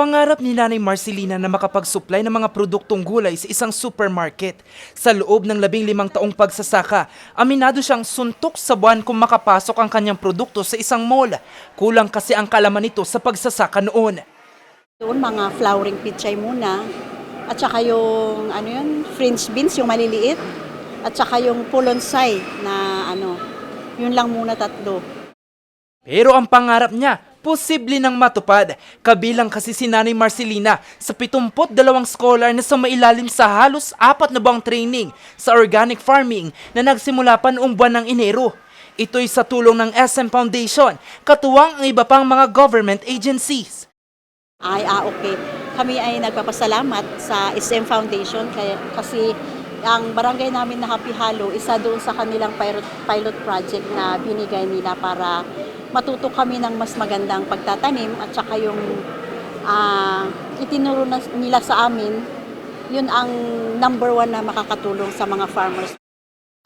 Pangarap ni Nanay Marcelina na makapag-supply ng mga produktong gulay sa isang supermarket. Sa loob ng labing limang taong pagsasaka, aminado siyang suntok sa buwan kung makapasok ang kanyang produkto sa isang mall. Kulang kasi ang kalaman nito sa pagsasaka noon. Doon mga flowering pichay muna. At saka yung ano yun, French beans, yung maliliit. At saka yung pulonsay na ano, yun lang muna tatlo. Pero ang pangarap niya, posible nang matupad. Kabilang kasi si Nanay Marcelina sa 72 scholar na sumailalim sa halos apat na buwang training sa organic farming na nagsimula pa noong buwan ng Enero. Ito'y sa tulong ng SM Foundation, katuwang ang iba pang mga government agencies. Ay, ah, okay. Kami ay nagpapasalamat sa SM Foundation kaya, kasi ang barangay namin na Happy Halo, isa doon sa kanilang pilot, pilot project na binigay nila para matuto kami ng mas magandang pagtatanim at saka yung ah, itinuro na nila sa amin, yun ang number one na makakatulong sa mga farmers.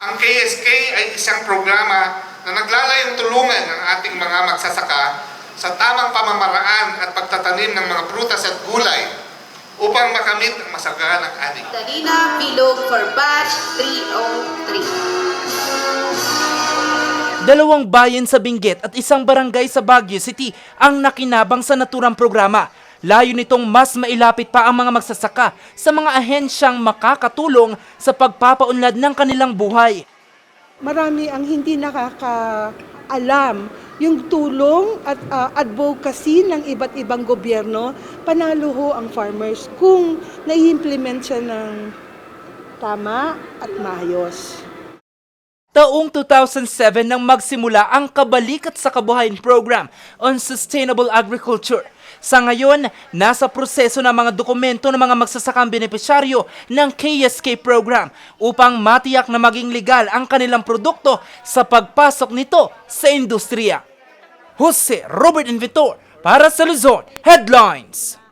Ang KSK ay isang programa na naglalayong tulungan ang ating mga magsasaka sa tamang pamamaraan at pagtatanim ng mga prutas at gulay upang makamit ang masaganang ani. Darina Bilog for batch 303. Dalawang bayan sa Benguet at isang barangay sa Baguio City ang nakinabang sa naturang programa. Layo nitong mas mailapit pa ang mga magsasaka sa mga ahensyang makakatulong sa pagpapaunlad ng kanilang buhay. marami ang hindi nakakaalam yung tulong at ah, advocacy ng iba't ibang gobyerno, panalo ho ang farmers kung nai-implement siya ng tama at maayos. Taong 2007 nang magsimula ang Kabalikat sa Kabuhayan Program on Sustainable Agriculture. Sa ngayon, nasa proseso ng mga dokumento ng mga magsasakang benepisyaryo ng KSK program upang matiyak na maging legal ang kanilang produkto sa pagpasok nito sa industriya. Jose Robert Invitor para sa Luzon Headlines.